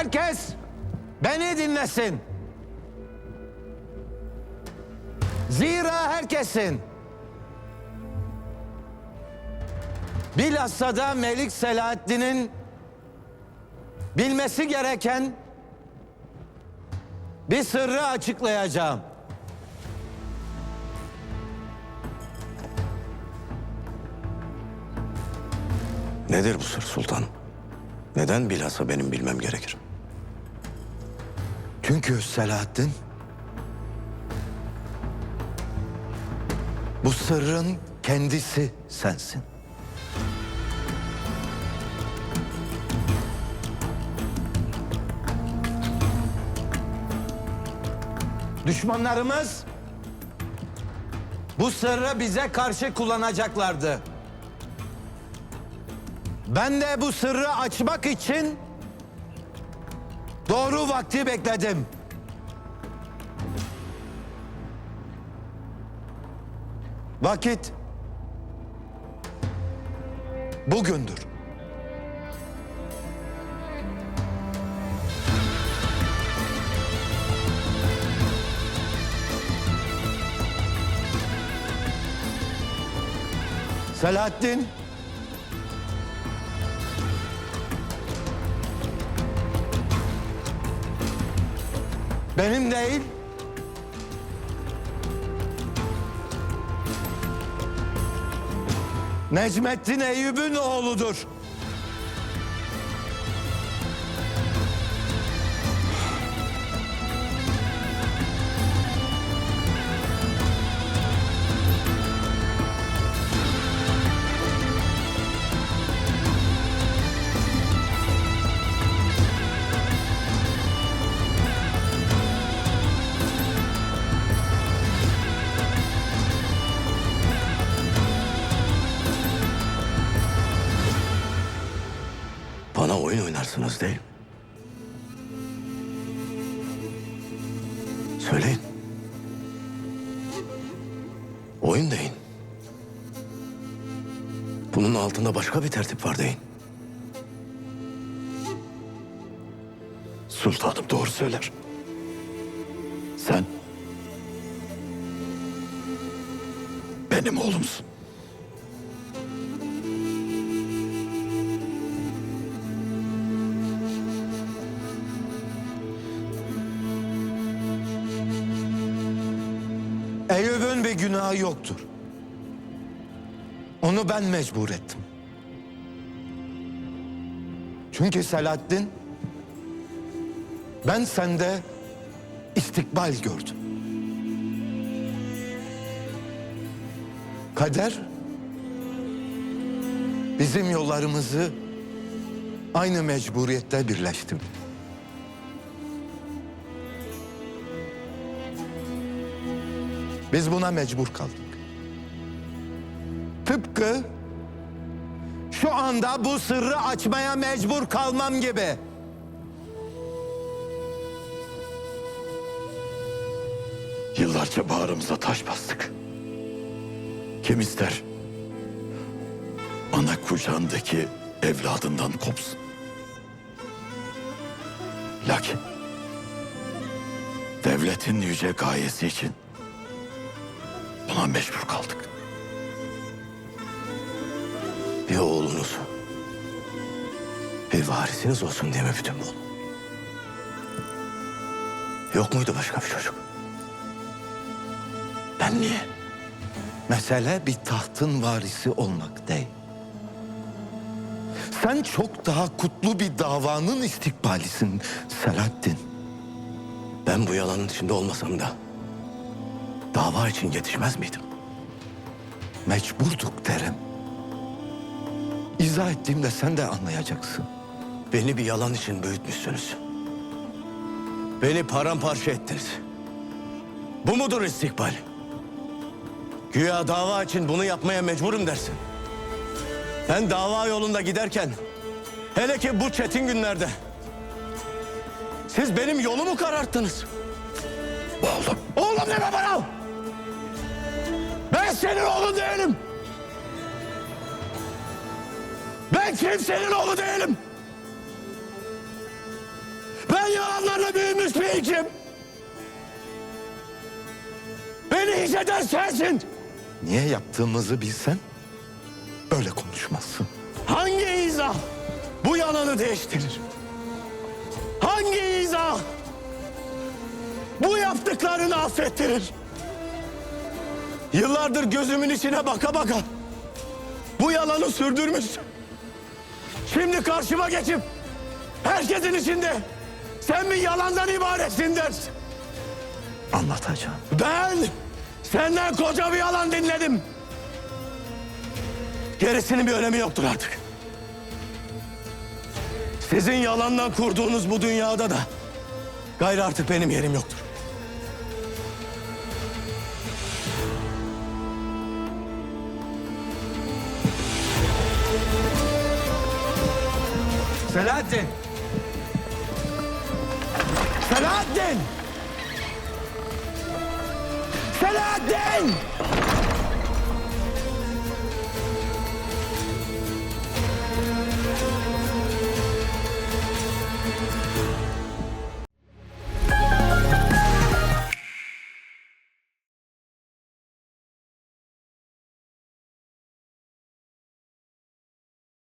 Herkes beni dinlesin. Zira herkesin bilhassa da Melik Selahaddin'in bilmesi gereken bir sırrı açıklayacağım. Nedir bu sır sultanım? Neden bilhassa benim bilmem gerekir? Çünkü Selahaddin bu sırrın kendisi sensin. Düşmanlarımız bu sırrı bize karşı kullanacaklardı. Ben de bu sırrı açmak için doğru vakti bekledim. Vakit bugündür. Selahattin benim değil Necmettin Eyüp'ün oğludur. Bana oyun oynarsınız değil mi? Söyleyin. Oyun deyin. Bunun altında başka bir tertip var deyin. Sultanım doğru söyler. Sen benim oğlumsun. Eyüp'ün bir günahı yoktur. Onu ben mecbur ettim. Çünkü Selahattin ben sende istikbal gördüm. Kader bizim yollarımızı aynı mecburiyette birleştirdi. Biz buna mecbur kaldık. Tıpkı şu anda bu sırrı açmaya mecbur kalmam gibi. Yıllarca bağrımıza taş bastık. Kim ister? Ana kucağındaki evladından kopsun. Lakin devletin yüce gayesi için buna mecbur kaldık. Bir oğlunuz, bir varisiniz olsun diye mi bütün bu? Yok muydu başka bir çocuk? Ben niye? Mesele bir tahtın varisi olmak değil. Sen çok daha kutlu bir davanın istikbalisin Selahattin. Ben bu yalanın içinde olmasam da dava için yetişmez miydim? Mecburduk derim. İzah ettiğimde sen de anlayacaksın. Beni bir yalan için büyütmüşsünüz. Beni paramparça ettiniz. Bu mudur istikbal? Güya dava için bunu yapmaya mecburum dersin. Ben dava yolunda giderken, hele ki bu çetin günlerde, siz benim yolumu kararttınız. Oğlum, oğlum deme bana! Ben senin oğlun değilim. Ben kimsenin oğlu değilim. Ben yalanlarla büyümüş bir ilkim. Beni hiç eden sensin. Niye yaptığımızı bilsen böyle konuşmazsın. Hangi izah bu yalanı değiştirir? Hangi izah bu yaptıklarını affettirir? Yıllardır gözümün içine baka baka bu yalanı sürdürmüş. Şimdi karşıma geçip herkesin içinde sen bir yalandan ibaretsin dersin. Anlatacağım. Ben senden koca bir yalan dinledim. Gerisinin bir önemi yoktur artık. Sizin yalandan kurduğunuz bu dünyada da gayrı artık benim yerim yoktur. Selahattin! Selahattin! Selahattin!